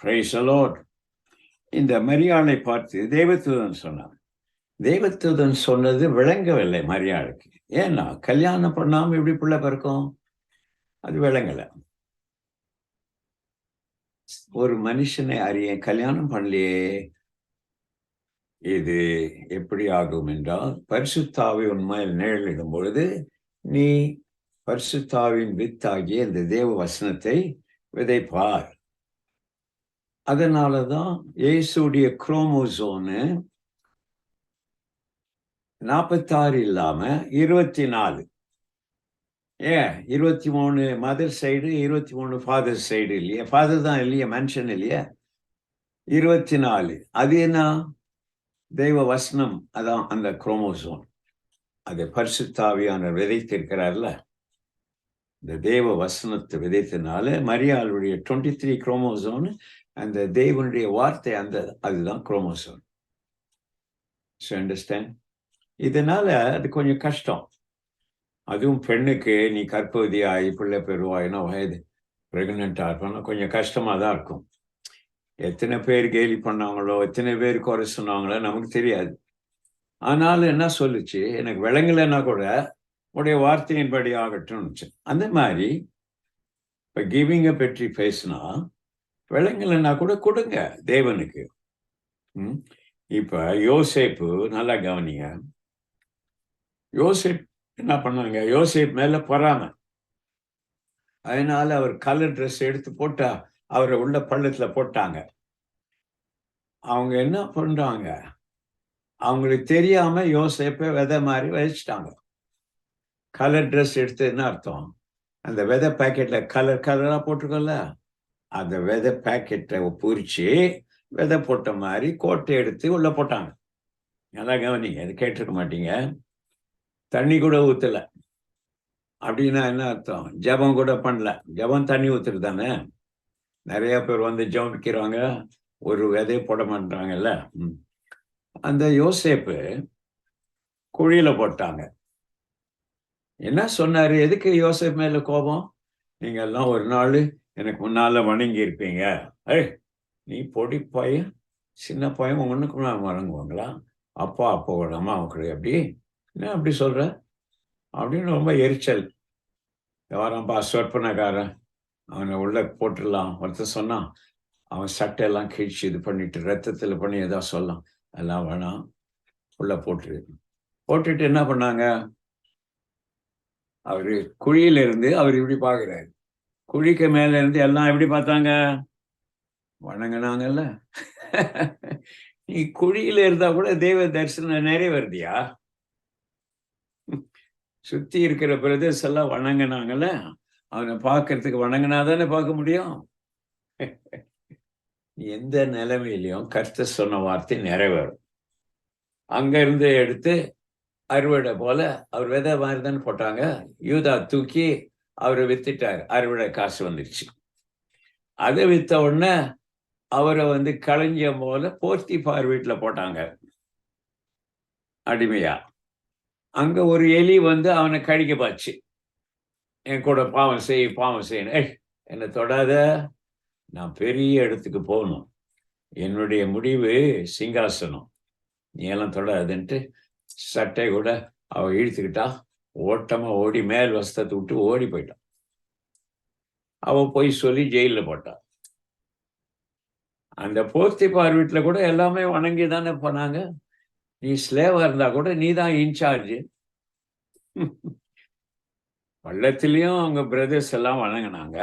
Price allot இந்த மரியாளை பார்த்து தேவதூதன் சொன்னான் தேவத்துதன் சொன்னது விளங்கவில்லை மரியாளுக்கு. ஏன்னா கல்யாணம் பண்ணாமல் எப்படி பிள்ளை பிறக்கும்? அது விளங்கலை. ஒரு மனுஷனை அறிய கல்யாணம் பண்ணலையே. இது எப்படி ஆகும் என்றால் பரிசுத்தாவை உண்மையில் நிழலிடும் பொழுது நீ பரிசுத்தாவின் வித்தாகிய இந்த தேவ வசனத்தை விதைப்பார். அதனால தான் ஏசுடைய குரோமோசோனு நாற்பத்தாறு இல்லாம இருபத்தி நாலு ஏன்? இருபத்தி மூணு மதர் சைடு இருபத்தி மூணு ஃபாதர் சைடு இல்லையா? ஃபாதர் தான் இல்லையா? மென்ஷன் இல்லையா? இருபத்தி நாலு அது என்ன? தெய்வ வசனம். அதான் அந்த குரோமோசோன் அதை பரிசுத்தாவியான விதைத்திருக்கிறார்ல. இந்த தேவ வசனத்தை விதைத்தனால மரியாளுடைய டுவெண்ட்டி த்ரீ குரோமோசோன் அந்த தெய்வனுடைய வார்த்தை அந்த அதுதான் குரோமோசோன் ஸோ அண்டர்ஸ்டாண்ட் இதனால அது கொஞ்சம் கஷ்டம். அதுவும் பெண்ணுக்கு நீ கற்பவதி ஆகி பிள்ளை பெறுவாயினா வயது. ப்ரெக்னெண்ட்டாக இருப்பானா கொஞ்சம் கஷ்டமாக தான் இருக்கும். எத்தனை பேர் கேலி பண்ணாங்களோ எத்தனை பேர் குறை சொன்னாங்களோ நமக்கு தெரியாது. ஆனாலும் என்ன சொல்லுச்சு? எனக்கு விளங்கலைன்னா கூட உடைய வார்த்தையின்படி ஆகட்டும்னுச்சு அந்த மாதிரி இப்போ கிவிங்கை பற்றி பேசினா விளங்கலைன்னா கூட கொடுங்க தேவனுக்கு. ம்? இப்போ யோசேப்பு நல்லா கவனிங்க. யோசேப் என்ன பண்ணாங்க யோசேப் மேல பொறாம. அதனால அவர் கலர் ட்ரெஸ் எடுத்து போட்டா அவரை உள்ள பள்ளத்துல போட்டாங்க. அவங்க என்ன பண்றாங்க? அவங்களுக்கு தெரியாம யோசேப்பை விதை மாதிரி வச்சிட்டாங்க. கலர் ட்ரெஸ் எடுத்து என்ன அர்த்தம்? அந்த விதை பேக்கெட்ல கலர் கலரா போட்டிருக்கோம்ல. அந்த விதை பேக்கெட்டை பூரிச்சு விதை போட்ட மாதிரி கோட்டை எடுத்து உள்ளே போட்டாங்க. நல்லா கவனிங்க அது கேட்டிருக்க மாட்டீங்க? தண்ணி கூட ஊற்றல அப்படின்னா என்ன அர்த்தம்? ஜபம் கூட பண்ணல. ஜபம் தண்ணி ஊற்றுறது தானே? நிறைய பேர் வந்து ஜபிக்கிறாங்க ஒரு விதைய போட மாட்டாங்கல்ல அந்த யோசேப்பு குழியில போட்டாங்க. என்ன சொன்னாரு? எதுக்கு யோசேப் மேல கோபம்? நீங்க எல்லாம் ஒரு நாள் எனக்கு முன்னால் வணங்கி இருப்பீங்க ஏய் நீ பொடி பையன் சின்ன பையன் ஒன்றுக்கு நான் வணங்குவாங்களா? அப்பா அப்போ அம்மா அவங்களுக்கு அப்படி. என்ன அப்படி சொல்கிற அப்படின்னு ரொம்ப எரிச்சல். யாரம்பா சொற்பனக்காரன் அவனை உள்ள போட்டுடலாம். ஒருத்தர் சொன்னான் அவன் சட்டையெல்லாம் கிழிச்சு இது பண்ணிட்டு ரத்தத்தில் பண்ணி எதா சொல்லலாம் எல்லாம் வேணாம். உள்ள போட்டு போட்டுட்டு என்ன பண்ணாங்க? அவர் குழியிலிருந்து அவர் இப்படி பார்க்குறாரு குழிக்கு மேல இருந்து எல்லாம் எப்படி பார்த்தாங்க? வணங்கினாங்கல்ல. நீ குழியில இருந்தா கூட தெய்வ தரிசனம் நிறைவேறதியா சுத்தி இருக்கிற பிரதேசம் எல்லாம் வணங்கினாங்கல்ல. அவனை பார்க்கறதுக்கு வணங்கினா தானே பார்க்க முடியும். எந்த நிலைமையிலையும் கருத்து சொன்ன வார்த்தை நிறைவேறும். அங்கிருந்து எடுத்து அறுவடை போல அவர் விதை மாதிரி தானே போட்டாங்க. யூதா தூக்கி அவரை வித்துட்டார். அறுவடை காசு வந்துருச்சு. அதை வித்த உடனே அவரை வந்து களஞ்சியம் போல போர்த்தி பார் வீட்டில் போட்டாங்க. அடிமையா. அங்க ஒரு எலி வந்து அவனை கழிக்க பாச்சு. என் கூட பாவம் செய் பாவம் செய்யணும் ஏய் என்னை தொடாத. நான் பெரிய இடத்துக்கு போகணும். என்னுடைய முடிவு சிங்காசனம். நீ எல்லாம் தொடாதுன்ட்டு சட்டை கூட அவ இழுத்துக்கிட்டா. ஓட்டமா ஓடி மேல் வஸ்தத்தை விட்டு ஓடி போயிட்டான். அவன் போய் சொல்லி ஜெயிலில் போட்டான். அந்த போர்த்திப்பார் வீட்டில் கூட எல்லாமே வணங்கி தானே போனாங்க. நீ ஸ்லேவாக இருந்தால் கூட நீ தான் இன்சார்ஜு பள்ளத்திலையும் அவங்க பிரதர்ஸ் எல்லாம் வணங்கினாங்க.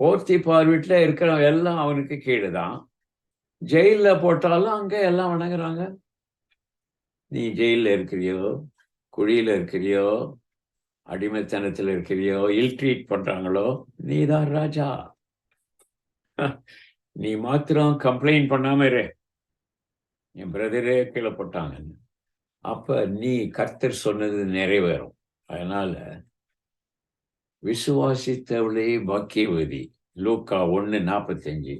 போர்த்தி பார்வீட்டில் இருக்கிற எல்லாம் அவனுக்கு கீழே தான் ஜெயிலில் போட்டாலும் அங்கே எல்லாம் வணங்குறாங்க. நீ ஜெயிலில் இருக்கிறியோ? குழியில் இருக்கிறியோ அடிமைத்தனத்தில் இருக்கிறியோ இல் ட்ரீட் பண்ணுறாங்களோ நீ தான் ராஜா. நீ மாத்திரம் கம்ப்ளைண்ட் பண்ணாம இரு. என் பிரதரே கீழே போட்டாங்க. அப்ப நீ கர்த்தர் சொன்னது நிறைவேறும். அதனால விசுவாசித்தவளே பாக்கியவதி. லூக்கா ஒன்று நாற்பத்தஞ்சு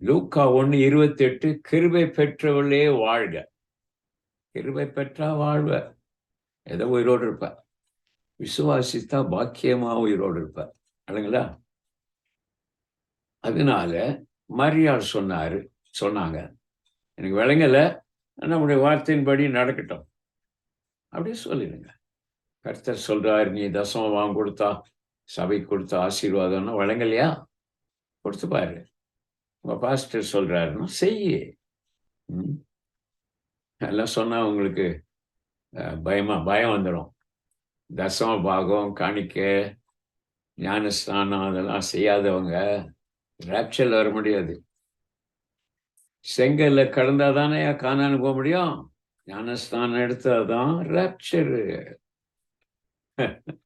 லூக்கா ஒன்று இருபத்தெட்டு கிருபை பெற்றவளே வாழ்க. கிருபை பெற்றா வாழ்வ. ஏதோ உயிரோடு இருப்ப விசுவாசித்தா பாக்கியமா உயிரோடு இருப்ப இல்லைங்களா அதனால மரியாள் சொன்னார் சொன்னாங்க. எனக்கு விளங்கல. நம்முடைய வார்த்தையின்படி நடக்கட்டும். அப்படியே சொல்லிடுங்க. கர்த்தர் சொல்கிறார் நீ தசமம் வாங்க கொடுத்தா சபை கொடுத்த ஆசீர்வாதம்னா வழங்கலையா கொடுத்து பாரு. உங்கள் பாஸ்டர் சொல்றாருன்னா செய்யே. ம். எல்லாம் சொன்னால் உங்களுக்கு பயமா பயம் வந்துடும் தசம பாகம் காணிக்க ஞானஸ்தானம் அதெல்லாம் செய்யாதவங்க ராப்சல் வர முடியாது. செங்கல்ல கடந்தாதானே காணான்னு போக முடியும்? ஞானஸ்தானம் எடுத்தாதான் ராப்சரு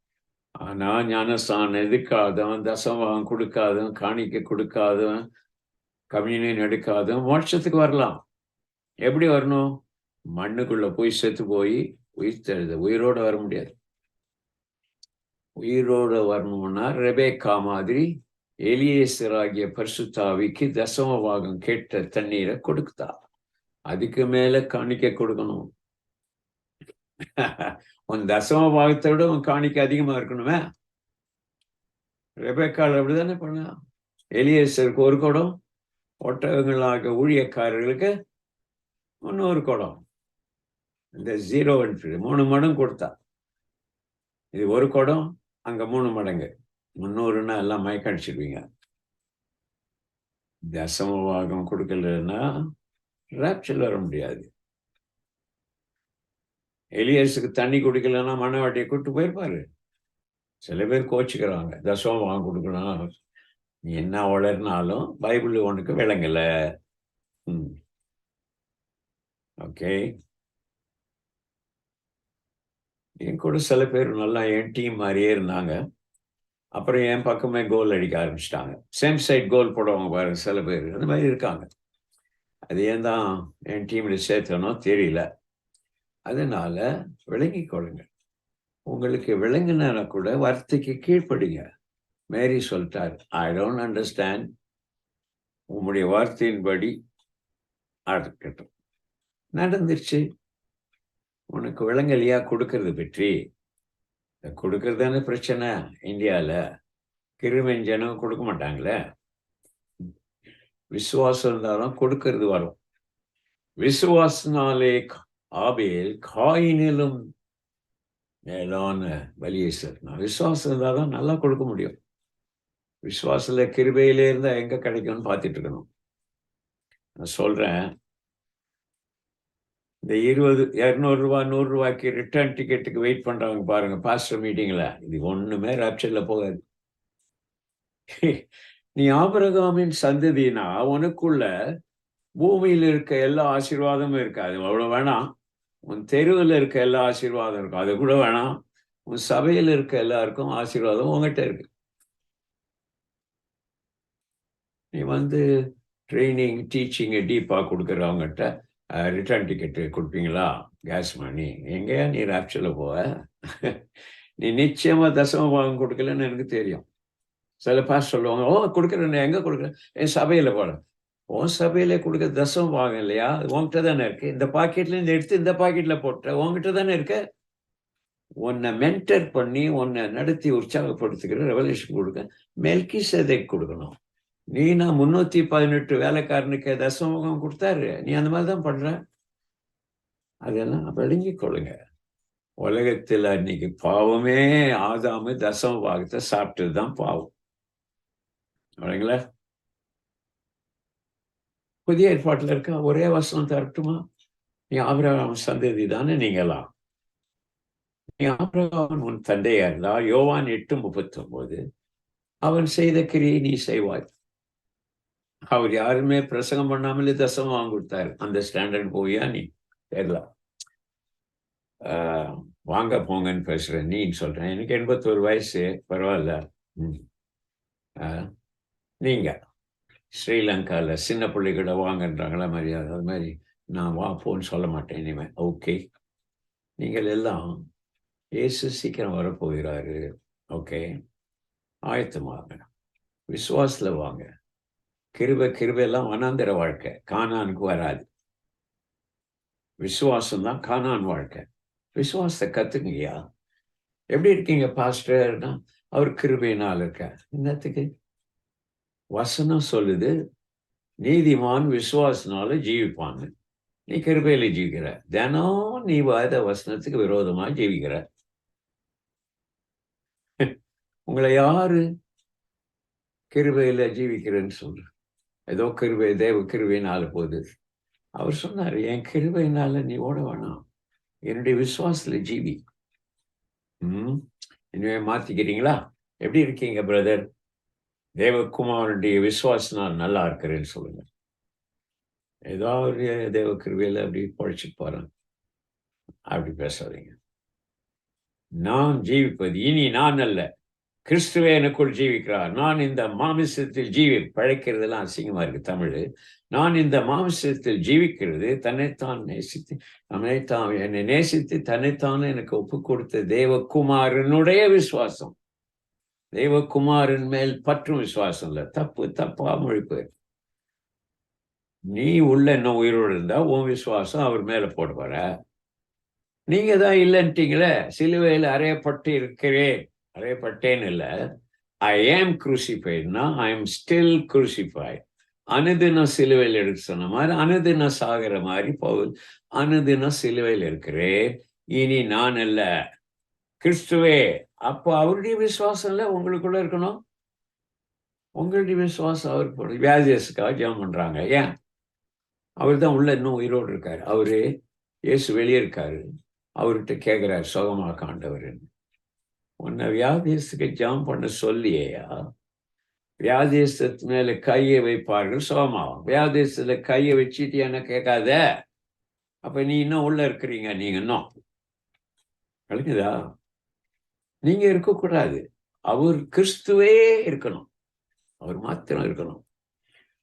ஆனா ஞானஸ்தானம் எதுக்காதும் தசமபாகம் கொடுக்காதும் காணிக்க கொடுக்காதும் கம்யூனியன் எடுக்காதும் மோட்சத்துக்கு வரலாம். எப்படி வரணும்? மண்ணுக்குள்ள போய் செத்து போய் உயிர் தெழுத. உயிரோட வர முடியாது. உயிரோட வரணும்னா ரெபேக்கா மாதிரி எலியேசராகிய பரிசுத்தாவிக்கு தசம பாகம் கேட்ட தண்ணீரை கொடுக்குதா? அதுக்கு மேல காணிக்க கொடுக்கணும். உன் தசம பாகத்தை விட உன் காணிக்க அதிகமா இருக்கணுமே. ரெபேக்கால் அப்படிதானே பண்ணா? எலியேசருக்கு ஒரு குடம் ஒட்டகங்களாக ஊழியக்காரர்களுக்கு இன்னொரு குடம். இந்த ஜீரோ மூணு மடம் கொடுத்தா. இது ஒரு குடம் அங்க மூணு மடங்கு. முந்நூறுன்னா எல்லாம் மயக்கடிச்சிடுவீங்க தசம பாகம் கொடுக்கலன்னா ராப்சல் வர முடியாது. எலியர்ஸுக்கு தண்ணி குடிக்கலன்னா மனவாட்டியை கூட்டு போயிருப்பாரு. சில பேர் கோச்சிக்கிறாங்க. தசமம் வாங்க கொடுக்கணும். நீ என்ன வளர்னாலும் பைபிள் உனக்கு விளங்கல. ம். ஓகே. என் கூட சில பேர் நல்லா என் டீம் மாதிரியே இருந்தாங்க. அப்புறம் என் பக்கமே கோல் அடிக்க ஆரம்பிச்சிட்டாங்க. சேம் சைட் கோல் போடுவாங்க பாரு சில பேர். அந்த மாதிரி இருக்காங்க. அது ஏன் தான் என் டீமில் சேர்த்தனோ தெரியல. அதனால விளங்கி கொள்ளுங்கள் உங்களுக்கு விளங்கினா கூட வார்த்தைக்கு கீழ்ப்படுங்க. மேரி சொல்லிட்டார் ஐ டோன்ட் அண்டர்ஸ்டாண்ட் உங்களுடைய வார்த்தையின்படி இருக்கட்டும் நடந்துருச்சு. உனக்கு விலங்கலியா கொடுக்கறது பற்றி கொடுக்கறது தானே பிரச்சனை இந்தியாவில் கிருமெஞ்சனும் கொடுக்க மாட்டாங்களே. விசுவாசம் இருந்தாலும் கொடுக்கறது வரும். விசுவாசனாலே ஆபேல் காயினிலும் மேலான வலியை நான் விசுவாசம் இருந்தால் தான் நல்லா கொடுக்க முடியும். விசுவாசத்துல கிருபையிலே இருந்தால் எங்கே கிடைக்கும்னு பார்த்துட்டு இருக்கணும். நான் சொல்கிறேன் இந்த இருபது இரநூறுவா நூறுரூவாய்க்கு ரிட்டர்ன் டிக்கெட்டுக்கு வெயிட் பண்ணுறவங்க பாருங்க பாஸ்டர் மீட்டிங்கில் இது ஒன்றுமே ராப்சரில் போகாது. நீ ஆபரகாமின் சந்ததினா உனக்குள்ள பூமியில் இருக்க எல்லா ஆசீர்வாதமும் இருக்காது. அவ்வளோ வேணாம். உன் தெருவில் இருக்க எல்லா ஆசீர்வாதம் இருக்கும். அது கூட வேணாம். உன் சபையில் இருக்க எல்லாருக்கும் ஆசீர்வாதம் உங்ககிட்ட இருக்கு. நீ வந்து ட்ரைனிங் டீச்சிங்கை டீப்பாக கொடுக்குறவங்ககிட்ட ரிட்டர்ன் டிக்கெட்டு கொடுப்பீங்களா? கேஸ் மணி எங்கேயா நீ ராப்சரில் போவ? நீ நிச்சயமாக தசம பாகம் கொடுக்கலன்னு எனக்கு தெரியும். சில பாஸ் சொல்லுவாங்க ஓ கொடுக்குறேன் எங்கே கொடுக்குறேன் என் சபையில் போட. உன் சபையில கொடுக்க தசம பாகம் இல்லையா? உங்ககிட்ட தானே இருக்கு. இந்த பாக்கெட்ல இருந்து எடுத்து இந்த பாக்கெட்டில் போட்ட உங்ககிட்ட தானே இருக்க. உன்னை மென்டர் பண்ணி உன்னை நடத்தி உற்சாகப்படுத்துகிற ரெவல்யூஷன் கொடுக்க மெல்கி சேதை கொடுக்கணும். நான் முன்னூத்தி பதினெட்டு வேலைக்காரனுக்கு தசமகம் கொடுத்தாரு. நீ அந்த மாதிரி தான் பண்ற. அதெல்லாம் விளங்கி கொள்ளுங்க உலகத்துல அன்னைக்கு பாவமே ஆதாம தசம பாகத்தை சாப்பிட்டது தான் பாவம். இல்லைங்களா? புதிய ஏற்பாட்டில் இருக்க? ஒரே வசனம் தரட்டுமா? நீ ஆபிரகாம் சந்ததி தானே நீங்களாம். நீ ஆபிரகாமன் உன் தந்தையா இருந்தா யோவான் எட்டு முப்பத்தி ஒன்பது அவன் செய்த கிரியை நீ செய்வாய். அவர் யாருமே பிரசங்கம் பண்ணாமலே தசம் வாங்கி கொடுத்தாரு. அந்த ஸ்டாண்டர்ட் போவியா நீ? தெரியல. வாங்க போங்கன்னு பேசுறேன். நீன்னு சொல்றேன். எனக்கு எண்பத்தோரு வயசு. பரவாயில்ல. நீங்க. ஸ்ரீலங்காவில் சின்ன பிள்ளைகளை வாங்கன்றாங்களா மரியாதை? அது மாதிரி நான் வா போன்னு சொல்ல மாட்டேன் இனிமேல் ஓகே. நீங்கள் எல்லாம் ஏசு சீக்கிரம் வரப்போகிறாரு. ஓகே. ஆயத்தமாக. விசுவாசத்தில் வாங்க. கிருப எல்லாம் வனாந்திர வாழ்க்கை. காணானுக்கு வராது. விசுவாசம் தான் காணான் வாழ்க்கை. விசுவாசத்தை கத்துங்கய்யா. எப்படி இருக்கீங்க பாஸ்டர்னா? அவர் கிருபையினால் இருக்க என்னத்துக்கு? வசனம் சொல்லுது நீதிமான் விசுவாசனால ஜீவிப்பாங்க. நீ கிருபையில ஜீவிக்கிற. தினம் நீ வாத வசனத்துக்கு விரோதமா ஜீவிக்கிற. உங்களை யாரு? கிருபையில ஜீவிக்கிறேன்னு சொல்ற. ஏதோ கிருவை தேவ கிருபையினால போகுது. அவர் சொன்னார் என் கிருவையினால நீ ஓட வேணாம் என்னுடைய விசுவாசத்துல ஜீவி. ம். இனிமே மாத்திக்கிறீங்களா? எப்படி இருக்கீங்க பிரதர்? தேவகுமாரனுடைய விசுவாசனால் நல்லா இருக்கிறேன்னு சொல்லுங்க. ஒரு தேவ கிருவியில் அப்படி பழிச்சு போறேன். அப்படி பேசாதீங்க. நான் ஜீவிப்பது இனி நான் அல்ல. கிறிஸ்துவே எனக்குள் ஜீவிக்கிறார். நான் இந்த மாமிசத்தில் ஜீவி பழைக்கிறதுலாம் அசிங்கமா இருக்கு தமிழ். நான் இந்த மாமிசத்தில் ஜீவிக்கிறது தன்னைத்தான் நேசித்து தன்னைத்தான் என்னை நேசித்து தன்னைத்தான் எனக்கு ஒப்பு கொடுத்த தேவகுமாரனுடைய விசுவாசம். தேவகுமாரன் மேல் பற்றும் விசுவாசம் இல்லை. தப்பு தப்பா மொழிப்பு நீ உள்ள என்ன உயிரோடு இருந்தா உன் விசுவாசம் அவர் மேல போடுவார? நீங்க தான் இல்லைன்ட்டீங்களே சிலுவையில் அறையப்பட்டு இருக்கிறேன். அறையப்பட்டேன் இல்லை. ஐ ஏம் குரூசிஃபைட்னா ஐ எம் ஸ்டில் குரூசிஃபைட் அனுதினம் சிலுவையில் எடுக்க சொன்ன மாதிரி அனுதினம் சாகிற மாதிரி போகுது. அனுதினம் சிலுவையில் இருக்கிறேன். இனி நான் அல்ல. கிறிஸ்துவே அப்போ அவருடைய விசுவாசம் இல்லை உங்களுக்குள்ள இருக்கணும். உங்களுடைய விசுவாசம் அவர் வியாஜியஸுக்காக ஜெபம் பண்றாங்க. ஏன்? அவர் தான் உள்ள இன்னும் உயிரோடு இருக்காரு. அவரு இயேசு வெளியே இருக்காரு. அவர்கிட்ட கேட்குறாரு சுகமாக காண்டவர்னு உன்னை வியாதியத்துக்கு ஜாம் பண்ண சொல்லியேயா? வியாதியத்து மேல கையை வைப்பார்கள் சுகமாகும் வியாதியத்துல கையை வச்சுட்டு என்ன கேட்காத அப்ப நீ இன்னும் உள்ள இருக்கிறீங்க நீங்க இன்னும். கழிக்குதா நீங்க இருக்கக்கூடாது. அவர் கிறிஸ்துவே இருக்கணும். அவர் மாத்திரம் இருக்கணும்.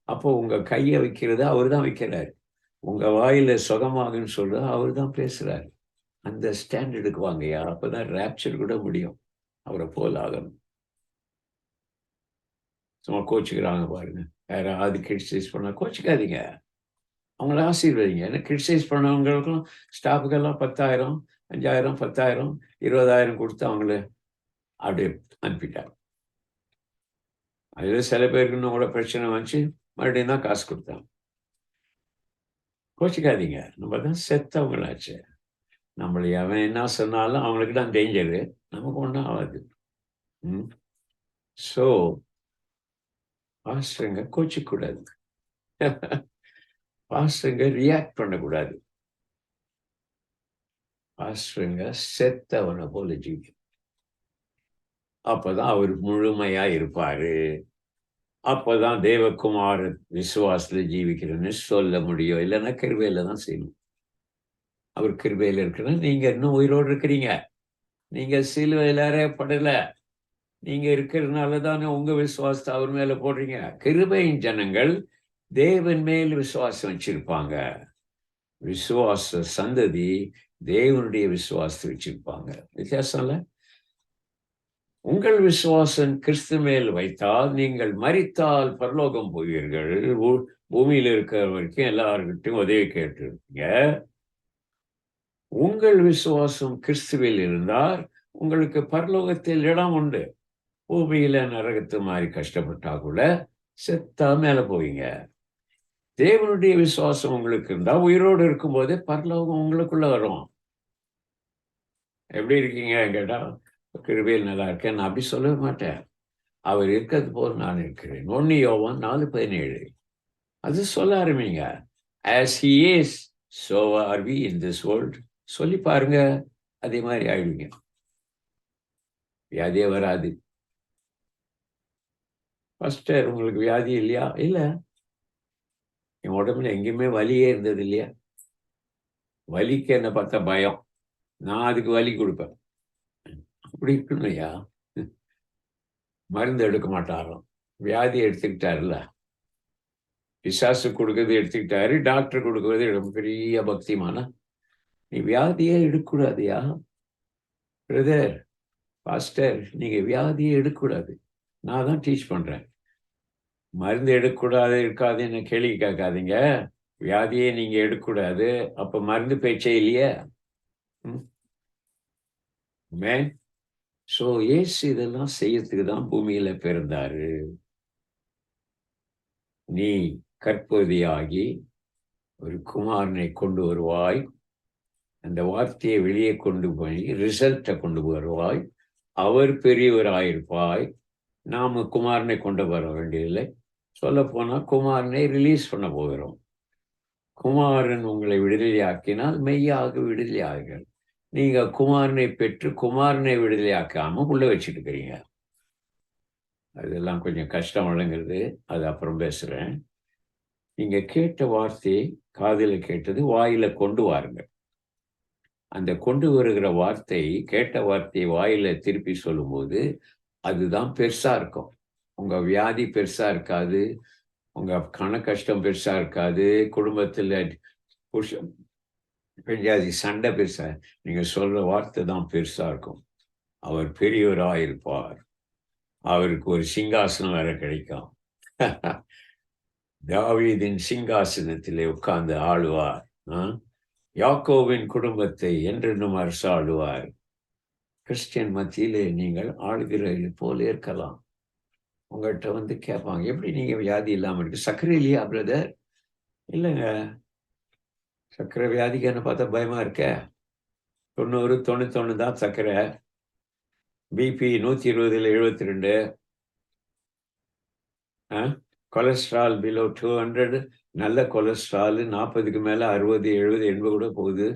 அப்போ உங்க கையை வைக்கிறது அவர் தான் வைக்கிறாரு. உங்க வாயில சுகமாகுன்னு சொல்றது அவர் தான் பேசுறாரு. அந்த ஸ்டாண்டர்டுக்கு வாங்கயா அப்பதான் ரேப்சர் கூட முடியும். அவரை போல் ஆகணும். சும்மா கோச்சுக்கிறாங்க பாருங்க. யாராவது கிரிட்டிசைஸ் பண்ண கோச்சிக்காதீங்க. அவங்கள ஆசீர்வதிங்க. ஏன்னா கிரிட்டிசைஸ் பண்ணவங்களுக்கும் ஸ்டாஃபுக்கெல்லாம் பத்தாயிரம் அஞ்சாயிரம் பத்தாயிரம் இருபதாயிரம் கொடுத்து அவங்கள அப்படியே அனுப்பிட்டாங்க. அதில் சில பேருக்கு இன்னும் கூட பிரச்சனை வந்துச்சு. மறுபடியும் தான் காசு கொடுத்தாங்க. கோச்சிக்காதீங்க. நம்ம தான் செத்தவங்களாச்சு. நம்மளை அவன் என்ன சொன்னாலும் அவங்களுக்கு தான் டேஞ்சரு நமக்கு ஒன்றும் ஆகாது. ம். ஸோ பாஸ்டருங்க கோச்சிக்கூடாது பாஸ்டருங்க ரியாக்ட் பண்ணக்கூடாது. பாஸ்டருங்க செத்தவனை போல ஜீவி அப்பதான் அவர் முழுமையா இருப்பாரு. அப்பதான் தேவகுமார் விசுவாசத்துல ஜீவிக்கிறேன்னு சொல்ல முடியும். இல்லைன்னா கிருபையில தான் செய்யணும். அவர் கிருபையில இருக்கிற நீங்க இன்னும் உயிரோடு இருக்கிறீங்க. நீங்க சிலுவையில் அறையப்படல நீங்க இருக்கிறதுனால தானே உங்க விசுவாசத்தை அவர் மேல போடுறீங்க. கிருபையின் ஜனங்கள் தேவன் மேல் விசுவாசம் வச்சிருப்பாங்க. விசுவாச சந்ததி தேவனுடைய விசுவாசத்தை வச்சிருப்பாங்க. வித்தியாசம் உங்கள் விசுவாசம் கிறிஸ்து மேல் வைத்தால் நீங்கள் மறித்தால் பரலோகம் போவீர்கள். பூமியில் இருக்கிற வரைக்கும் எல்லார்கிட்டையும் உதவி கேட்டு இருப்பீங்க உங்கள் விசுவாசம் கிறிஸ்துவில் இருந்தால் உங்களுக்கு பரலோகத்தில் இடம் உண்டு. பூமியில நரகத்து மாதிரி கஷ்டப்பட்டா கூட செத்தா மேல போவீங்க. தேவனுடைய விசுவாசம் உங்களுக்கு இருந்தா உயிரோடு இருக்கும்போதே பரலோகம் உங்களுக்குள்ள வரும். எப்படி இருக்கீங்க? கேட்டா கிருபியில் நல்லா இருக்கேன். நான் அப்படி சொல்லவே மாட்டேன். அவர் இருக்கிறது போல் நான் இருக்கிறேன். ஒன்னு யோவன் நாலு பதினேழு. அது சொல்ல ஆரம்பிங்க. As he is so are we in this world சொல்லி பாருங்க அதே மாதிரி ஆயிடுவீங்க. வியாதியே வராது. ஃபஸ்டர் உங்களுக்கு வியாதி இல்லையா? இல்லை. என் உடம்புல எங்கேயுமே வலியே இருந்தது இல்லையா? வலிக்கு என்ன பார்த்தா பயம். நான் அதுக்கு வலி கொடுப்பேன். அப்படி இருக்கணும் ஐயா மருந்து எடுக்க மாட்டாராம் வியாதி எடுத்துக்கிட்டாருல்ல. பிசாசு கொடுக்கறது எடுத்துக்கிட்டாரு டாக்டர் கொடுக்கறது பெரிய பக்திமான நீ வியாதியே எடுக்கக்கூடாதியா? பிரதர் பாஸ்டர் நீங்க வியாதியே எடுக்கக்கூடாது. நான் தான் டீச் பண்றேன். மருந்து எடுக்கக்கூடாது இருக்காதுன்னு கேள்வி கேட்காதீங்க. வியாதியே நீங்க எடுக்கக்கூடாது. அப்ப மருந்து பேச்சே இல்லையே? மே. ஸோ ஏசு இதெல்லாம் செய்யறதுக்கு தான் பூமியில பிறந்தாரு. நீ கற்பதியாகி ஒரு குமாரனை கொண்டு வருவாய். அந்த வார்த்தையை வெளியே கொண்டு போய் ரிசல்ட்டை கொண்டு வருவாய். அவர் பெரியவராயிருப்பாய். நாம் குமாரனை கொண்டு வர வேண்டியதில்லை. சொல்லப்போனால் குமாரனை ரிலீஸ் பண்ண போகிறோம். குமாரன் உங்களை விடுதலையாக்கினால் மெய்யாக விடுதலையாகுங்கள். நீங்கள் குமாரனை பெற்று குமாரனை விடுதலையாக்காமல் உள்ளே வச்சுட்டு இருக்கிறீங்க அதெல்லாம் கொஞ்சம் கஷ்டம் வழங்குறது அது அப்புறம் பேசுகிறேன் நீங்கள் கேட்ட வார்த்தையை காதில் கேட்டது வாயில் கொண்டு வாருங்கள். அந்த கொண்டு வருகிற வார்த்தை கேட்ட வார்த்தையை வாயில திருப்பி சொல்லும்போது அதுதான் பெருசா இருக்கும். உங்க வியாதி பெருசா இருக்காது. உங்க கண கஷ்டம் பெருசா இருக்காது. குடும்பத்துல புருஷன் பெஞ்சாதி சண்டை பெருசா நீங்க சொல்ற வார்த்தை தான் பெருசா இருக்கும். அவர் பெரியவராயிருப்பார் அவருக்கு ஒரு சிங்காசனம் வேற கிடைக்கும். தாவீதின் சிங்காசனத்திலே உட்கார்ந்து ஆளுவார். யாக்கோவின் குடும்பத்தை என்றென்றும் அரசாளுவார். கிறிஸ்டியன் மத்தியிலே நீங்கள் ஆளுகிறது போல இருக்கலாம். உங்கள்கிட்ட வந்து கேட்பாங்க எப்படி நீங்க வியாதி இல்லாமல் இருக்கு? சர்க்கரை இல்லையா பிரதர் இல்லைங்க. சர்க்கரை வியாதிக்கான பார்த்தா பயமா இருக்க? தொண்ணூறு தொண்ணூத்தொன்னு தான் சர்க்கரை. பிபி நூத்தி இருபதுல எழுபத்தி ரெண்டு கொலஸ்ட்ரால் பிலோ டூ ஹண்ட்ரட் நல்ல கொலஸ்ட்ரால் நாற்பதுக்கு மேலே அறுபது எழுபது எண்பது கூட போகுது.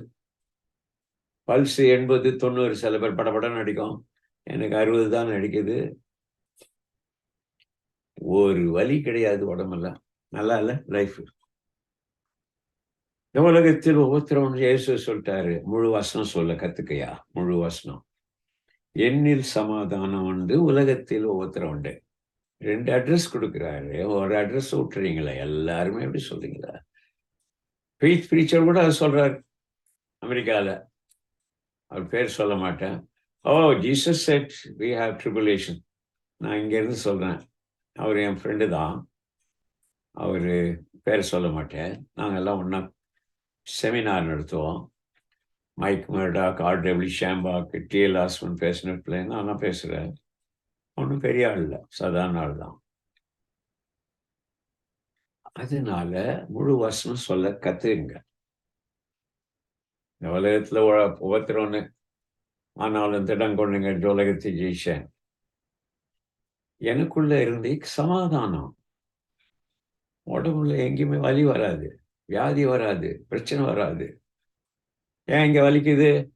பல்ஸ் எண்பது தொண்ணூறு சில பேர் படப்படம் நடிக்கும். எனக்கு அறுபது தான் நடிக்குது. ஒரு வலி கிடையாது உடம்பெல்லாம். நல்லா இல்லை லைஃப் உலகத்தில் ஒவ்வொருத்தரும் இயேசு சொல்லிட்டாரு. முழு வசனம் சொல்ல கத்துக்கையா? முழு வசனம். எண்ணில் சமாதானம் உண்டு உலகத்தில் ஒவ்வொருத்தரும் உண்டு. ரெண்டு அட்ரஸ் கொடுக்குறாரு. ஒரு அட்ரஸ் விட்டுறீங்களா எல்லாருமே எப்படி சொல்றீங்களா? பீச் பிரீச்சர் கூட அது சொல்றாரு அமெரிக்காவில் அவர் பேர் சொல்ல மாட்டேன். O Jesus said we have tribulation நான் இங்கேருந்து சொல்கிறேன் அவர் என் ஃப்ரெண்டு தான். அவர் பேர் சொல்ல மாட்டேன். நாங்கள் எல்லாம் ஒன்றா செமினார் நடத்துவோம். Mike Murdock R W Schambach T L Osborn பேசின பிள்ளைங்க நான் பேசுகிறேன் ஒன்றும் பெரிய ஆள் இல்லை சாதாரண ஆள் தான். அதனால முழு வசனம் சொல்ல கத்துங்க. இந்த உலகத்துல ஒவ்வொருத்தரொன்னு ஆனாலும் திடம் கொண்டுங்க உலகத்தை ஜெயிச்சேன் எனக்குள்ள இருந்து சமாதானம். உடம்புல எங்கேயுமே வலி வராது. வியாதி வராது. பிரச்சனை வராது. ஏன் இங்க வலிக்குது?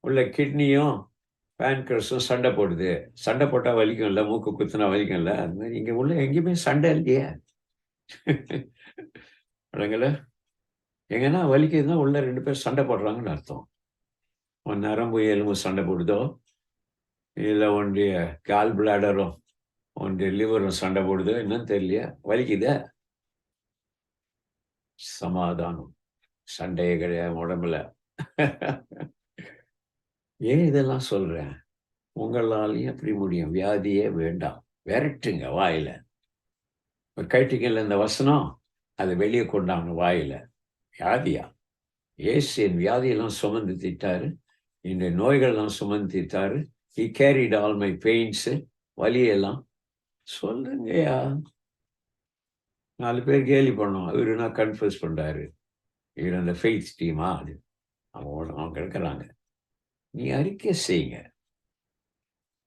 உள்ள கிட்னியும் பேன்கர்ஸும் சண்டை போடுது. சண்டை போட்டால் வலிக்கும் இல்லை மூக்கு குத்துனா வலிக்கும் இல்லை அது மாதிரி இங்கே உள்ள எங்கேயுமே சண்டை இல்லையே. அடங்கல எங்கன்னா வலிக்குதுன்னா உள்ள ரெண்டு பேர் சண்டை போடுறாங்கன்னு அர்த்தம். உன் நரம்பு எலும்பு சண்டை போடுதோ? இல்லை உன்னுடைய கால் பிளாடரும் உன்னுடைய லிவரும் சண்டை போடுதோ? என்னன்னு தெரியலையா. வலிக்குதே? சமாதானம். சண்டையே கிடையாது உடம்புல. ஏன் இதெல்லாம் சொல்றேன் உங்களாலையும் எப்படி முடியும். வியாதியே வேண்டாம். விரட்டுங்க வாயில. கேட்டீங்கல்ல இந்த வசனம்? அதை வெளியே கொண்டாங்க வாயில. வியாதியா? ஏசு என் வியாதியெல்லாம் சுமந்து திட்டாரு இந்த நோய்கள்லாம் சுமந்து திட்டாரு he carried all my pains வலியெல்லாம். சொல்லுங்கய்யா. நாலு பேர் கேலி பண்ணோம். இவருனா கன்ஃபியூஸ் பண்ணுறாரு இவர் அந்த ஃபெய்த் டீமா அது. அவங்க அவங்க இருக்கிறாங்க நீ அறிக்கை செய்யுங்க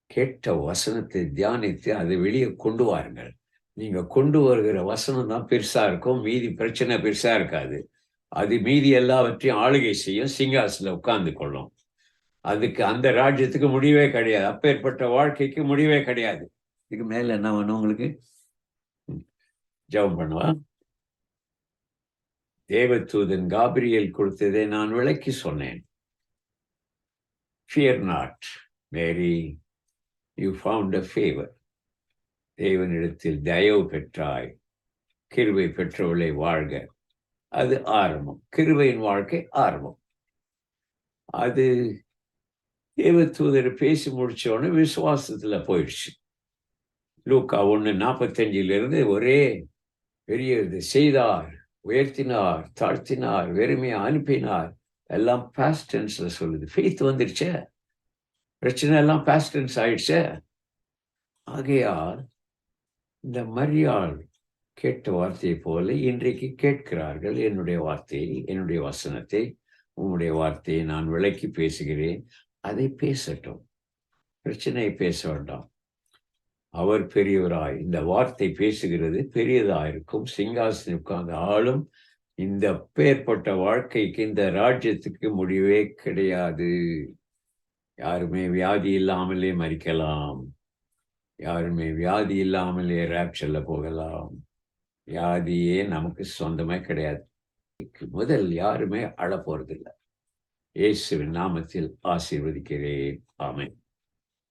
கேட்ட வசனத்தை தியானித்து அதை வெளியே கொண்டு வாருங்கள். நீங்க கொண்டு வருகிற வசனம் தான் பெருசா இருக்கும். மீதி பிரச்சனை பெருசா இருக்காது. அது மீதி எல்லாவற்றையும் ஆளுகை செய்யும். சிங்காசில உட்கார்ந்து கொள்ளும். அதுக்கு அந்த ராஜ்யத்துக்கு முடிவே கிடையாது. அப்பேற்பட்ட வாழ்க்கைக்கு முடிவே கிடையாது. இதுக்கு மேல என்ன வேணும் உங்களுக்கு? ஜபம் பண்ணுவா? தேவதூதன் காபிரியல் கொடுத்ததை நான் விளக்கி சொன்னேன். Fear not Mary you found a favour தேவனிடத்தில் தயவு பெற்றாய். கிருவை பெற்றவளை வாழ்க. அது ஆரம்பம். கிருவையின் வாழ்க்கை ஆரம்பம். அது தேவதூதர் பேசி முடிச்சோடனே விசுவாசத்தில் போயிடுச்சு. லூக்கா ஒன்று நாற்பத்தஞ்சிலிருந்து ஒரே பெரிய இது செய்தார் உயர்த்தினார் தாழ்த்தினார் வெறுமையை அனுப்பினார். எல்லாம் பாஸ்ட் டென்ஸ்ல சொல்லுது. ஃபெய்த் வந்துருச்சே. பிரச்சனை எல்லாம் பாஸ்ட் டென்ஸ் ஆயிடுச்சே. ஆகையால் இந்த மரியாள் கேட்ட வார்த்தையை போல இன்றைக்கு கேட்கிறார்கள் என்னுடைய வார்த்தையை என்னுடைய வசனத்தை. உன்னுடைய வார்த்தையை நான் விளக்கி பேசுகிறேன். அதை பேசட்டும். பிரச்சனையை பேச வேண்டாம். அவர் பெரியவராய் இந்த வார்த்தை பேசுகிறது பெரியதாயிருக்கும். சிங்காசனம் உட்கார்ந்த ஆளும் இந்த பேர்பட்ட வாழ்க்கைக்கு இந்த ராஜ்யத்துக்கு முடிவே கிடையாது. யாருமே வியாதி இல்லாமலே மறிக்கலாம். யாருமே வியாதி இல்லாமலே ரேப்சல்ல போகலாம். வியாதியே நமக்கு சொந்தமே கிடையாது. முதல் யாருமே அழ போறதில்லை இயேசுவின் நாமத்தில் ஆசீர்வதிக்கிறேன். ஆமை